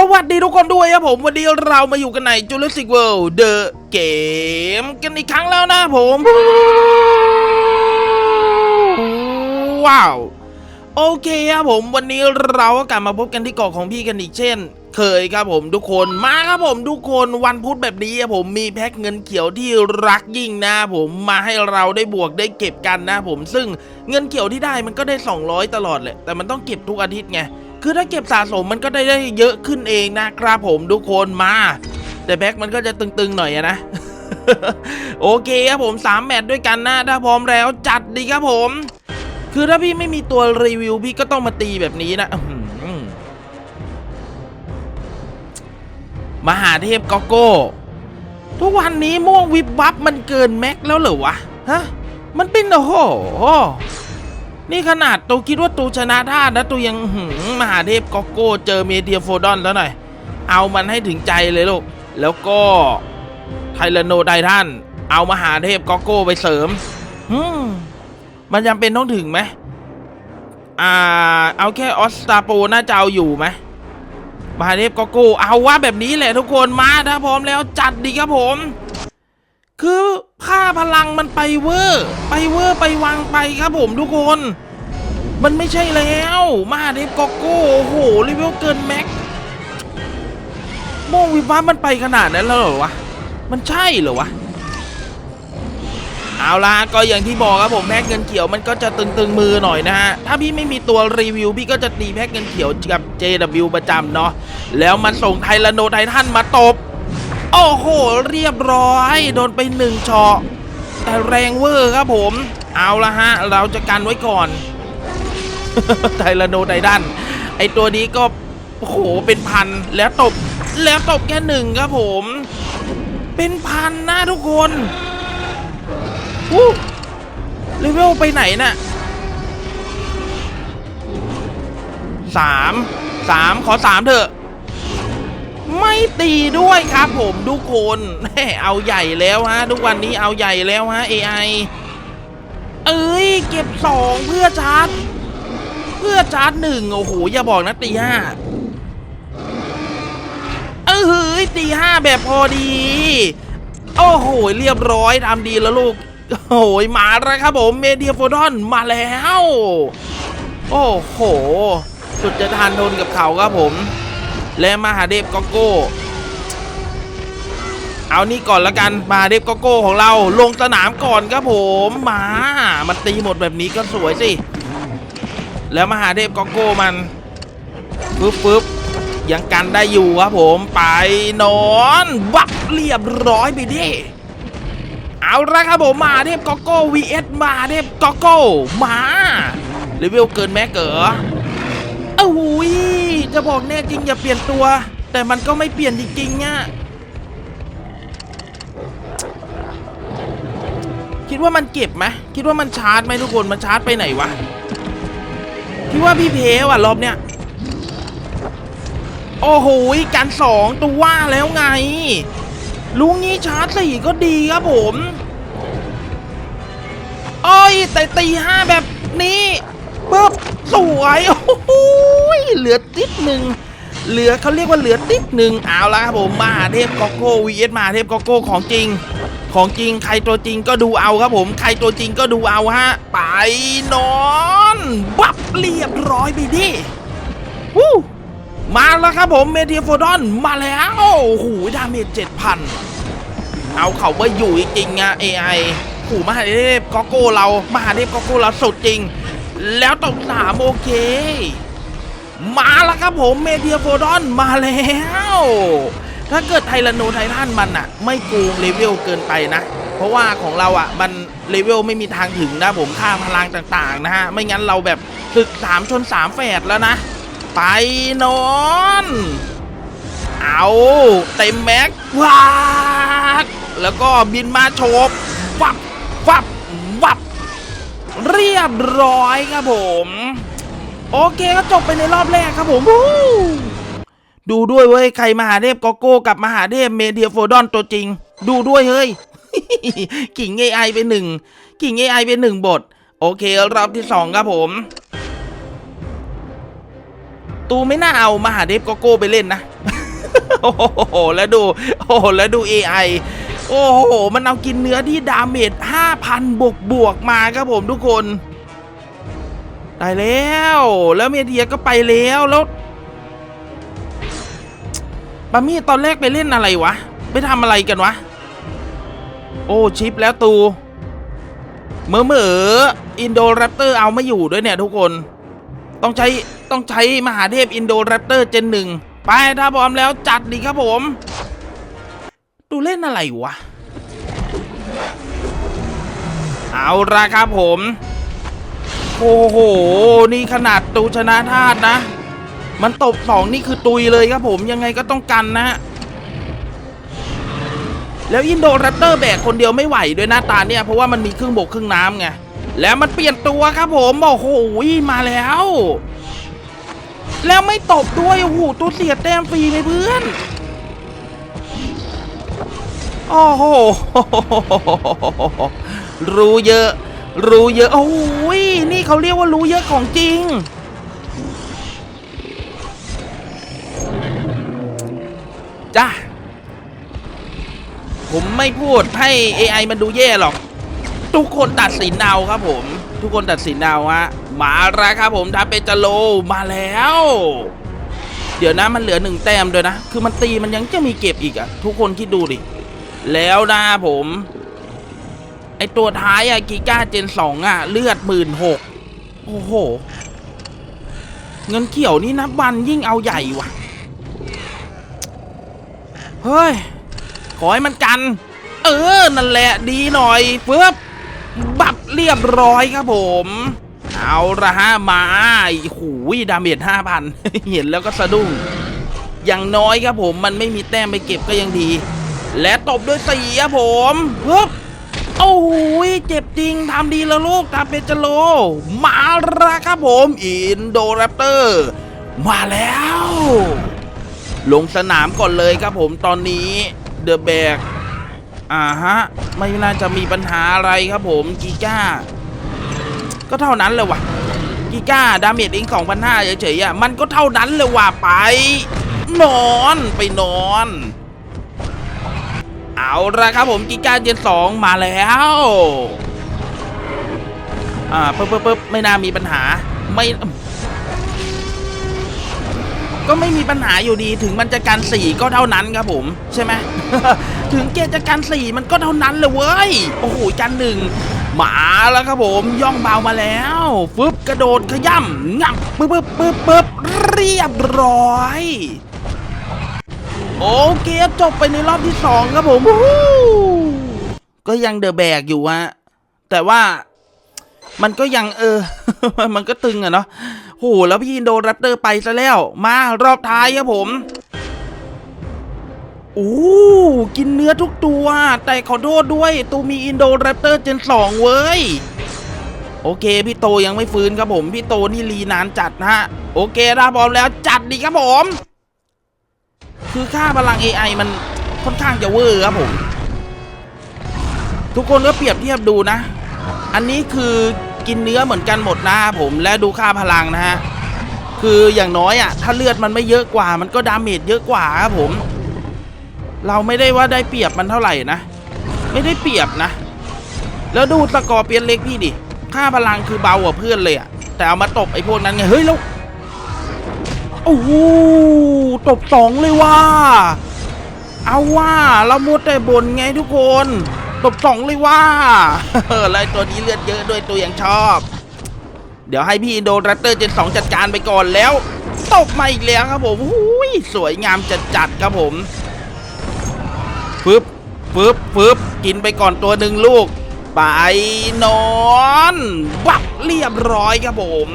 สวัสดีทุกคนด้วยครับผม วันนี้เรามาอยู่กันใน Jurassic World The Game กันอีกครั้งแล้วนะผม ว้าว โอเคครับผม วันนี้เราก็กลับมาพบกันที่เกาะของพี่กันอีกเช่น เคยครับผมทุกคนมาครับผมทุกคนวันพุธแบบนี้ครับผมมีแพ็คเงินเขียวที่รักยิ่งนะผมมาให้เราได้บวกได้เก็บกันนะผมซึ่งเงินเขียวที่ได้มันก็ได้ 200 ตลอดแหละแต่มันต้องเก็บทุกอาทิตย์ไง คือถ้าเก็บสะสมมันก็ได้ได้เยอะขึ้นเองนะครับผมทุกคนมา แต่แพ็คมันก็จะตึงๆหน่อยนะ โอเคครับผม3แมตช์ด้วยกันนะ ถ้าพร้อมแล้วจัดดีครับผม คือถ้าพี่ไม่มีตัวรีวิวพี่ก็ต้องมาตีแบบนี้นะมหาเทพกอโก้ ทุกวันนี้ม่วงวิบวับมันเกินแม็กแล้วเหรอวะ ฮะ มันเป็นโอ้โห นี่ขนาดตูคิดว่าตูชนะท่านะตูยังหือมหาเทพกอโก้เจอเมเทียโฟดอนแล้วหน่อย เอามันให้ถึงใจเลยลูก แล้วก็ไทแรโนไดทันเอามหาเทพกอโก้ไปเสริมอืมมันจำเป็นต้องถึงไหมอ่า เอาแค่ออสตาโปน่าจะเอาอยู่ไหมมหาเทพก็โก้เอาว่าแบบนี้แหละทุกคนมาถ้าพร้อมแล้วจัดดีครับผม คือค่าพลังมันไปเวอร์ ไปเวอร์ไปวางไปครับผมทุกคน มันไม่ใช่แล้วมาเทพก็โก้โอ้โหรีวิวเกินแม็กโมงวิบวับมันไปขนาดนั้นแล้วเหรอวะ มันใช่เหรอวะ เอาล่ะก็อย่างที่บอกครับผมแพ็กเงินเขียวมันก็จะตึงๆมือหน่อยนะฮะ ถ้าพี่ไม่มีตัวรีวิว พี่ก็จะตีแพ็กเงินเขียวกับ JW ประจำเนาะ แล้วมันส่งไทแรโนไททันมาตบ โอ้โห เรียบร้อย โดนไปหนึ่งชอแต่แรงเวอร์ครับผม เอาละฮะ เราจะกันไว้ก่อนไทแรโนไททันไอตัวนี้ก็โอ้โหเป็นพันแล้วตบแล้วตบแค่หนึ่งครับผม เป็นพันนะทุกคนวู้เลเวลไปไหนน่ะสามสามขอสามเถอะ ไม่ตีด้วยครับผมทุกคนเอาใหญ่แล้วฮะ ทุกวันนี้เอาใหญ่แล้วฮะ AI เอ้ย เก็บสองเพื่อชาร์จ เพื่อชาร์จหนึ่งโอ้โห อย่าบอกนะตีห้าเออเฮ้ยตีห้าแบบพอดี โอ้โห เรียบร้อยทำดีแล้วลูก โอ้ยมาแล้วครับผมเมเดียโฟดอนมาแล้ว โอ้โห สุดจะทานทนกับเขาครับผม และมหาเดฟกอโก้เอานี่ก่อนละกันมาเดฟกอโก้ของเราลงสนามก่อนครับผมมามันตีหมดแบบนี้ก็สวยสิ แล้วมหาเทพกอโก้มันปึ๊บปึ๊บยังกันได้อยู่ครับผมไปนอนวับเรียบร้อยไปดิเอาละครับผมมาเทพกอโก้ vs มาเทพกอโก้มาเลเวลเกินแม็กเกอเอ้ย จะบอกแน่จริงอย่าเปลี่ยนตัว แต่มันก็ไม่เปลี่ยนจริงๆอะคิดว่ามันเก็บไหมคิดว่ามันชาร์จไหมทุกคน มันชาร์จไปไหนวะ คิดว่าพี่เพว่ะรอบเนี้ย โอ้โหกันสองตัวว่าแล้วไง ลุงนี้ชาร์จสี่ก็ดีครับผม โอ้ยแต่ตีห้าแบบนี้ ปึ๊บสวยโอ้โหเหลือติดหนึ่งเหลือเขาเรียกว่าเหลือติดหนึ่งเอาละครับผมมาเทพกอโก้วีเอสมาเทพกอโก้ของจริง ของจริงใครตัวจริงก็ดูเอาครับผม ใครตัวจริงก็ดูเอาฮะ ไปนอน บับเรียบร้อยไปดิวู้มาแล้วครับผมเมเทียโฟดอนมาแล้วโอ้โหดาเมจเจ็ดพันเอาเขาว่าอยู่จริงอะ AI หูมหาเทพกอโก้เรามหาเทพกอโก้เราสุดจริง แล้วตกสามโอเค มาแล้วครับผมเมเทียโฟดอนมาแล้ว ถ้าเกิดไทแรโนไททันมันอะไม่โกงเลเวลเกินไปนะ เพราะว่าของเราอะมันเลเวลไม่มีทางถึงนะผมค่าพลังต่างๆนะฮะ ไม่งั้นเราแบบศึกสามชนสามแฝดแล้วนะ ไปนอน เอาเต็มแม็กวากแล้วก็บินมาโฉบ เรียบร้อยครับผม โอเคก็จบไปในรอบแรกครับผมดูด้วยเว้ยใครมหาเทพกโก้กับมหาเทพเมเดียโฟดอนตัวจริง ดูด้วยเฮ้ยกิ่งเอไอไปหนึ่งกิ่งเอไอไปหนึ่งบท โอเครอบที่สองครับผม ตูไม่น่าเอามหาเดฟโกโก้ไปเล่นนะโอ้โหแล้วดู โอ้โหแล้วดู AI โอ้โห มันเอากินเนื้อที่ดาเมจ5,000 บวกบวกมาครับผมทุกคน ได้แล้ว แล้วเมเดียก็ไปแล้วแล้วบามี่ตอนแรกไปเล่นอะไรวะ ไปทำอะไรกันวะ โอ้ชิปแล้วตูเมื่อเมื่ออินโดแรปเตอร์เอาไม่อยู่ด้วยเนี่ยทุกคน ต้องใช้ต้องใช้มหาเทพอินโดแรปเตอร์เจนหนึ่งไปถ้าพร้อมแล้วจัดดีครับผม ดูเล่นอะไรวะ เอาละครับผม โอ้โห นี่ขนาดตูชนะธาตุนะ มันตบสองนี่คือตุยเลยครับผมยังไงก็ต้องกันนะฮะแล้วอินโดแรปเตอร์แบกคนเดียวไม่ไหวด้วยหน้าตาเนี่ยเพราะว่ามันมีครึ่งบกครึ่งน้ำไง แล้วมันเปลี่ยนตัวครับผมโอ้โหมาแล้ว แล้วไม่ตบด้วยโอ้โหตัวเสียแต้มฟรีไหมเพื่อน โอ้โห รู้เยอะ รู้เยอะ โอ้ย นี่เขาเรียกว่ารู้เยอะของจริง จ้าผมไม่พูดให้ AI มันดูแย่หรอก ทุกคนตัดสินเอาครับผม ทุกคนตัดสินเอาฮะมาแล้วครับผมทาเปจโลมาแล้ว เดี๋ยวนะมันเหลือหนึ่งแต้มด้วยนะ คือมันตีมันยังจะมีเก็บอีกอะทุกคนคิดดูดิ แล้วนะผม ไอตัวท้ายอะกีก้าเจนสองอะเลือดหมื่นหกโอ้โห เงินเขียวนี่นับวันยิ่งเอาใหญ่ว่ะ เฮ้ย ขอให้มันกัน เออ นั่นแหละดีหน่อยเฟืบบับเรียบร้อยครับผม เอาละฮะมาหูยดาเมจห้าพันเห็นแล้วก็สะดุ้ง อย่างน้อยครับผมมันไม่มีแต้มไปเก็บก็ยังดี และตบด้วยสี่ครับผมปึ๊บโอ้ยเจ็บจริงทำดีแล้วลูกตามเปจโล มาละครับผม อินโดแรปเตอร์ มาแล้ว ลงสนามก่อนเลยครับผมตอนนี้เดอะแบกอ่าฮะ ไม่น่าจะมีปัญหาอะไรครับผมกีก้า ก็เท่านั้นเลยว่ะกีก้า ดาเมจเองสองพันห้าเฉยๆอะมันก็เท่านั้นเลยว่ะไป นอนไปนอน เอาละครับผมกีก้าเจนสองมาแล้วอ่าปึ๊บปึ๊บไม่น่ามีปัญหาไม่ ก็ไม่มีปัญหาอยู่ดีถึงมันจะกันสี่ก็เท่านั้นครับผม ใช่ไหมถึงเกณฑ์จะกันสี่มันก็เท่านั้นเลยเว้ยโอ้โหกันหนึ่งมาแล้วครับผมย่องเบามาแล้วฟึบกระโดดขย่ำงับปึ๊บปึ๊บปึ๊บเรียบร้อย โอเคจบไปในรอบที่สองครับผมก็ยังเดอะแบกอยู่ฮะแต่ว่ามันก็ยังเออ มันก็ตึงอะเนาะโหแล้วพี่อินโดแรปเตอร์ไปซะแล้ว มารอบท้ายครับผมโอ้กินเนื้อทุกตัว แต่ขอโทษด้วย ตูมีอินโดแรปเตอร์เจนสองเว้ย โอเค พี่โตยังไม่ฟื้นครับผม พี่โตนี่รีนานจัดนะฮะ โอเคถ้าพร้อมแล้วจัดดีครับผม คือค่าพลัง AI มันค่อนข้างจะเวอร์ครับผม ทุกคนก็เปรียบเทียบดูนะ อันนี้คือกินเนื้อเหมือนกันหมดนะครับผมและดูค่าพลังนะฮะ คืออย่างน้อยอะ ถ้าเลือดมันไม่เยอะกว่า มันก็ดาเมจเยอะกว่าครับผม เราไม่ได้ว่าได้เปรียบมันเท่าไหร่นะ ไม่ได้เปรียบนะ แล้วดูสกอเปียนเล็กพี่ดิ ค่าพลังคือเบากว่าเพื่อนเลยอะ แต่เอามาตบไอ้พวกนั้นไง เฮ้ยแล้วโอ้โห ตบสองเลยว่า เอาว่าเรามัวแต่บนไงทุกคน ตบสองเลยว่าล้วไอ้ตัวนี้เลือดเยอะด้วยตัวอย่างชอบ เดี๋ยวให้พี่อินโดแรปเตอร์เจนสองจัดการไปก่อนแล้ว ตบมาอีกแล้วครับผมอุ้ยสวยงามจัดจัดครับผมฟึบฟึบฟึบกินไปก่อนตัวหนึ่งลูก ไปนอนบับเรียบร้อยครับผม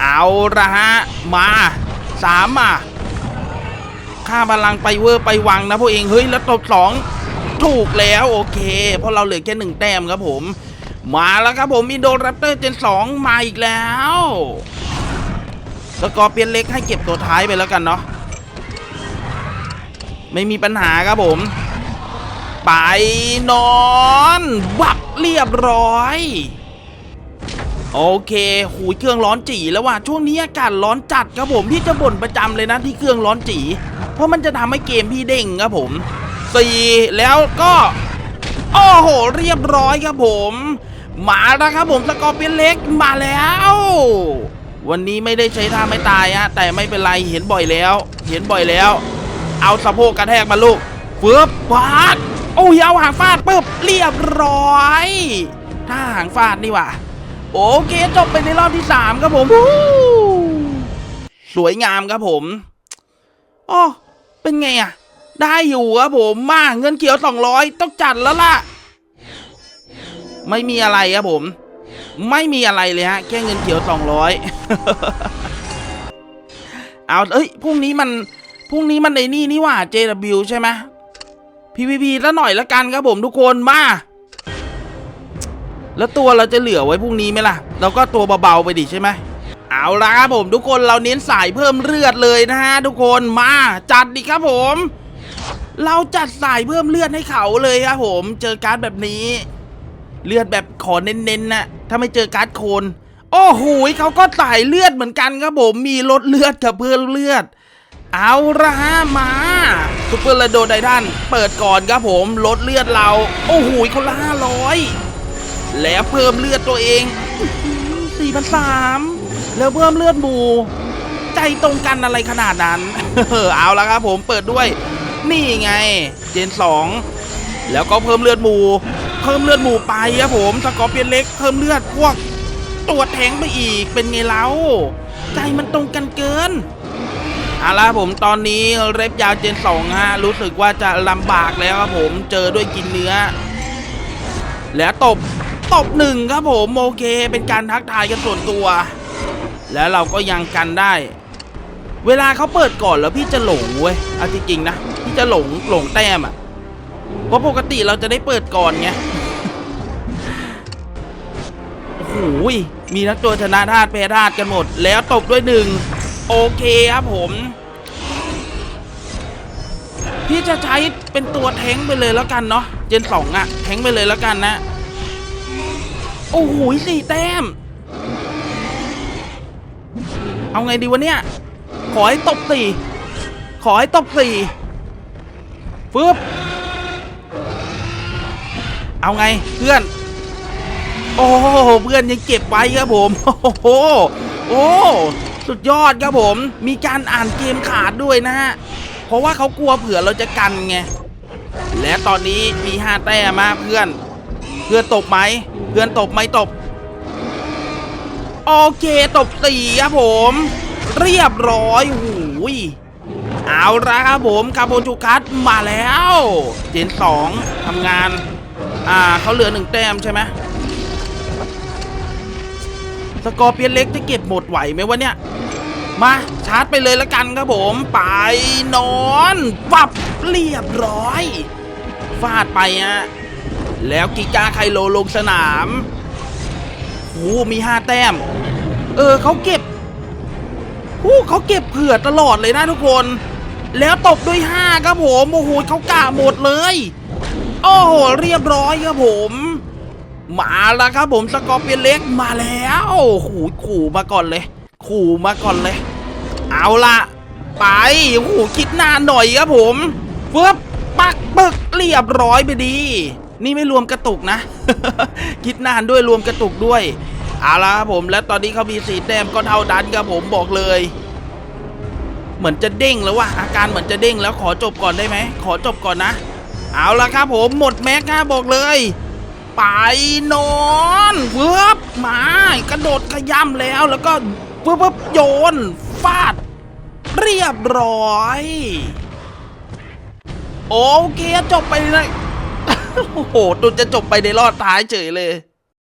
เอาละฮะ มา สามอะค่าพลังไปเวอร์ไปวังนะพวกเองเฮ้ยแล้วตบสองถูกแล้วโอเค เพราะเราเหลือแค่หนึ่งแต้มครับผม มาแล้วครับผมอินโดแรปเตอร์เจนสองมาอีกแล้วสกอร์เปียนเล็กให้เก็บตัวท้ายไปแล้วกันเนาะไม่มีปัญหาครับผม ไปนอน บักเรียบร้อย โอเค หูเครื่องร้อนจีแล้วว่ะ ช่วงนี้อากาศร้อนจัดครับผมพี่จะบ่นประจำเลยนะที่เครื่องร้อนจี เพราะมันจะทำให้เกมพี่เด้งครับผมสี่แล้วก็โอ้โห เรียบร้อยครับผม มาแล้วครับผมสกอร์เปียนเล็กมาแล้ว วันนี้ไม่ได้ใช้ท่าไม่ตายฮะแต่ไม่เป็นไรเห็นบ่อยแล้ว เห็นบ่อยแล้ว เอาสะโพกกระแทกมาลูกฟึบฟาดโอ้ยเอาหางฟาดปุ๊บเรียบร้อย ถ้าหางฟาดนี่ว่า โอเคจบไปในรอบที่สามครับผมสวยงามครับผมอ๋อเป็นไงอะได้อยู่ครับผมมาเงินเขียว200ต้องจัดแล้วล่ะ ไม่มีอะไรครับผม ไม่มีอะไรเลยฮะแค่เงินเขียว200เอาเอ้ยพรุ่งนี้มันพรุ่งนี้มันในนี่นี่หว่า JW ใช่ไหม PVP ล้วหน่อยละกันครับผมทุกคนมา แล้วตัวเราจะเหลือไว้พรุ่งนี้ไหมล่ะ เราก็ตัวเบาๆไปดิใช่ไหมเอาละครับผมทุกคนเราเน้นสายเพิ่มเลือดเลยนะฮะทุกคนมาจัดดิครับผม เราจัดสายเพิ่มเลือดให้เขาเลยครับผม เจอการ์ดแบบนี้ เลือดแบบขอเน้นๆนะถ้าไม่เจอการ์ดโคนโอ้โหเขาก็สายเลือดเหมือนกันครับผมมีลดเลือดกับเพิ่มเลือด เอาละฮะมาซุปเปอร์ระโดไดทันเปิดก่อนครับผมลดเลือดเรา โอ้โหคนละห้าร้อย แล้วเพิ่มเลือดตัวเองสี่พันสามแล้วเพิ่มเลือดหมู ใจตรงกันอะไรขนาดนั้น เอาละครับผมเปิดด้วย นี่ไง เจนสองแล้วก็เพิ่มเลือดหมู เพิ่มเลือดหมูไปครับผมสกอร์เปียนเล็กเพิ่มเลือดพวกตัวแทงไปอีกเป็นไงเล่าใจมันตรงกันเกินเอาละผมตอนนี้เรฟยาวเจนสองฮะรู้สึกว่าจะลำบากแล้วครับผมเจอด้วยกินเนื้อ แล้วตบ ตบหนึ่งครับผมโอเค เป็นการทักทายกันส่วนตัว แล้วเราก็ยังกันได้ เวลาเขาเปิดก่อนแล้วพี่จะหลงเว้ยเอาจริงๆนะพี่จะหลงหลงแต้มอะเพราะปกติเราจะได้เปิดก่อนไงโอ้โหมีนักตัวชนะธาตุแพ้ธาตุกันหมด แล้วตบด้วยหนึ่งโอเคครับผมพี่จะใช้เป็นตัวแทงไปเลยแล้วกันเนาะเจนสองอะแทงไปเลยแล้วกันนะ โอ้โหสี่แต้ม เอาไงดีวะเนี่ย ขอให้ตบสี่ขอให้ตบสี่ฟึบเอาไงเพื่อน โอ้โหเพื่อนยังเก็บไว้ครับผม โอ้โหโอ้สุดยอดครับผม มีการอ่านเกมขาดด้วยนะฮะ เพราะว่าเขากลัวเผื่อเราจะกันไง และตอนนี้มีห้าแต้มมาเพื่อน เพื่อนตบไหมเพื่อนตบไหมตบ โอเคตบสี่ครับผม เรียบร้อยหูยเอาละครับผมคาโบอนจูคัสมาแล้วเจนสองทำงาน อ่าเขาเหลือหนึ่งแต้มใช่ไหมสกอร์เปียนเล็กจะเก็บหมดไหวไหมวะเนี่ย มาชาร์จไปเลยละกันครับผม ไปนอน ปับเรียบร้อย ฟาดไปฮะ แล้วกิกาไคโลลงสนามโอ้มีห้าแต้ม เออเขาเก็บโอ้เขาเก็บเผื่อตลอดเลยนะทุกคน แล้วตบด้วยห้าครับผมโอ้โหเขากะหมดเลย โอ้โหเรียบร้อยครับผมมาแล้วครับผมสกอร์เปียนเล็กมาแล้วโอ้โหขู่มาก่อนเลย ขู่มาก่อนเลย เอาละไปโอ้โหคิดนานหน่อยครับผมเฟิบปักปึกเรียบร้อยไปดี นี่ไม่รวมกระตุกนะ คิดนานด้วยรวมกระตุกด้วยเอาละครับผมและตอนนี้เขามีสีแต้มก็เท่าดันครับผมบอกเลย เหมือนจะเด้งแล้วว่ะอาการเหมือนจะเด้งแล้วขอจบก่อนได้ไหมขอจบก่อนนะ เอาละครับผมหมดแม็กครับบอกเลย ไปนอนเวิบมากระโดดขย้ำแล้วแล้วก็เวิบเวิบโยนฟาด เรียบร้อย โอเคจบไปเลย โอ้โหตุนจะจบไปในรอดท้ายเฉยเลย